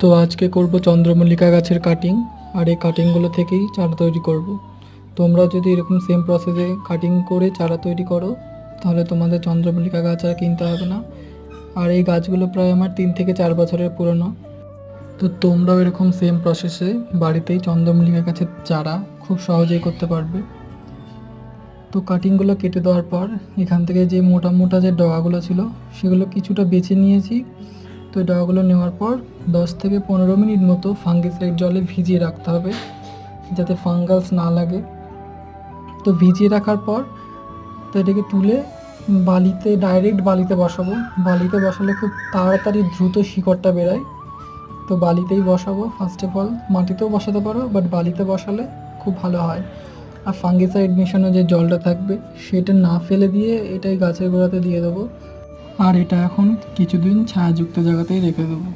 তো আজকে করব চন্দ্রমল্লিকা গাছের কাটিং আর এই কাটিংগুলো থেকেই চারা তৈরি করব। তোমরা যদি এরকম সেম প্রসেসে কাটিং করে চারা তৈরি করো, তাহলে তোমাদের চন্দ্রমল্লিকা গাছ আর কিনতে হবে না। আর এই গাছগুলো প্রায় আমার তিন থেকে চার বছরের পুরনো। তো তোমরাও এরকম সেম প্রসেসে বাড়িতেই চন্দ্রমল্লিকা গাছের চারা খুব সহজেই করতে পারবে। তো কাটিংগুলো কেটে দেওয়ার পর এখান থেকে যে মোটা মোটা যে ডগাগুলো ছিল, সেগুলো কিছুটা বেছে নিয়েছি। তো ডগাগুলো নেওয়ার পর দশ থেকে পনেরো মিনিট মতো ফাঙ্গিসাইড জলে ভিজিয়ে রাখতে হবে যাতে ফাঙ্গাস না লাগে। তো ভিজিয়ে রাখার পর তো এটাকে তুলে বালিতে ডাইরেক্ট বালিতে বসাবো। বালিতে বসালে খুব তাড়াতাড়ি দ্রুত শিকড়টা বেরোয়। তো বালিতেই বসাবো। ফার্স্ট অফ অল মাটিতেও বসাতে পারো বাট বালিতে বসালে খুব ভালো হয়। আর ফাঙ্গিসাইড মেশানো যে জলটা থাকবে, সেটা না ফেলে দিয়ে এটাই গাছের গোড়াতে দিয়ে দেবো। আর এটা এখন কিছুদিন ছায়াযুক্ত জায়গাতেই রেখে দেবো।